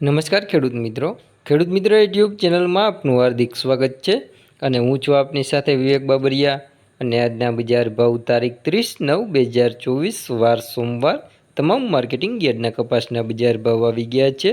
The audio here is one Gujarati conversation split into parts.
નમસ્કાર ખેડૂત મિત્રો. ખેડૂત મિત્રો યુટ્યુબ ચેનલમાં આપનું હાર્દિક સ્વાગત છે અને હું છું આપની સાથે વિવેક બાબરિયા અને આજના બજાર ભાવ તારીખ ત્રીસ નવ બે હજાર ચોવીસ, વાર સોમવાર તમામ માર્કેટિંગ યાર્ડના કપાસના બજાર ભાવ આવી ગયા છે.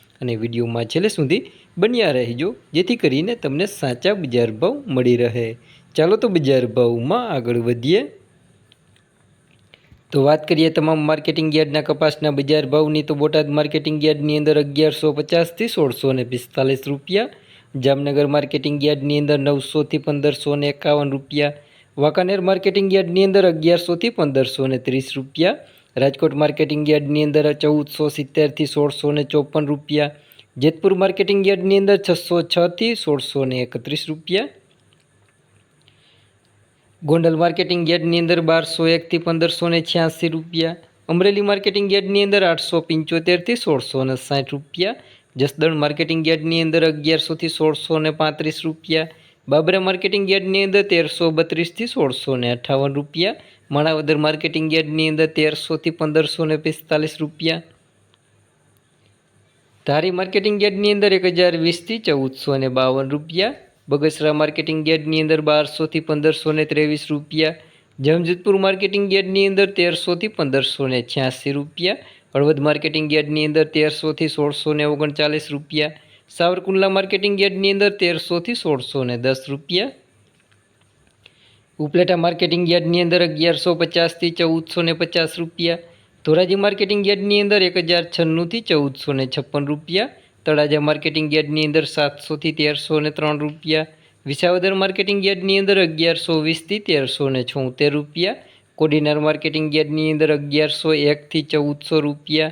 અને વિડીયોમાં છેલ્લે સુધી બન્યા રહેજો, જેથી કરીને તમને સાચા બજાર ભાવ મળી રહે. ચાલો તો બજાર ભાવમાં આગળ વધીએ. તો વાત કરીએ તમામ માર્કેટિંગ યાર્ડના કપાસના બજાર ભાવની, તો બોટાદ માર્કેટિંગ યાર્ડની અંદર અગિયારસો પચાસથી સોળસો ને પિસ્તાલીસ રૂપિયા, જામનગર માર્કેટિંગ યાર્ડની અંદર નવસોથી પંદરસો ને એકાવન રૂપિયા, વાંકાનેર માર્કેટિંગ યાર્ડની અંદર અગિયારસોથી પંદરસો ને ત્રીસ રૂપિયા રાજકોટ માર્કેટિંગ યાર્ડની અંદર ચૌદસો સિત્તેરથી સોળસો ને ચોપન રૂપિયા. જેતપુર માર્કેટિંગ યાર્ડની અંદર છસો છથી સોળસો ને એકત્રીસ રૂપિયા. ગોંડલ માર્કેટિંગ યાર્ડની અંદર બારસો એકથી પંદરસો ને છ્યાસી રૂપિયા. અમરેલી માર્કેટિંગ યાર્ડની અંદર આઠસો પંચોતેરથી સોળસો ને સાઠ રૂપિયા. જસદણ માર્કેટિંગ યાર્ડની અંદર અગિયારસોથી સોળસો ને પાંત્રીસ રૂપિયા. બાબરા માર્કેટિંગ યાર્ડની અંદર તેરસો બત્રીસથી સોળસો ને અઠ્ઠાવન રૂપિયા. માણાવદર માર્કેટિંગ યાર્ડની અંદર તેરસોથી પંદરસો ને પિસ્તાલીસ રૂપિયા. ધારી માર્કેટિંગ યાર્ડની અંદર એક હજાર વીસથી ચૌદસો ને બાવન રૂપિયા. બગસરા માર્કેટિંગ યાર્ડની અંદર બારસોથી પંદરસો ને ત્રેવીસ રૂપિયા. જમજતપુર માર્કેટિંગ યાર્ડની અંદર તેરસોથી પંદરસો ને છ્યાસી રૂપિયા. હળવદ માર્કેટિંગ યાર્ડની અંદર તેરસોથી સોળસો ને ઓગણચાલીસ રૂપિયા. સાવરકુંડલા માર્કેટિંગ યાર્ડની અંદર તેરસોથી સોળસો ને દસ રૂપિયા. ઉપલેટા માર્કેટિંગ યાર્ડની અંદર અગિયારસો પચાસથી ચૌદસો ને પચાસ રૂપિયા. ધોરાજી માર્કેટિંગ યાર્ડની અંદર એક હજાર છન્નુંથી ચૌદસો ને છપ્પન રૂપિયા. તળાજા માર્કેટિંગ યાર્ડની અંદર સાતસોથી તેરસો ને ત્રણ રૂપિયા. વિસાવદર માર્કેટિંગ યાર્ડની અંદર અગિયારસો વીસથી તેરસો ને છોતેર રૂપિયા. કોડીનાર માર્કેટિંગ યાર્ડની અંદર અગિયારસો એકથી ચૌદસો રૂપિયા.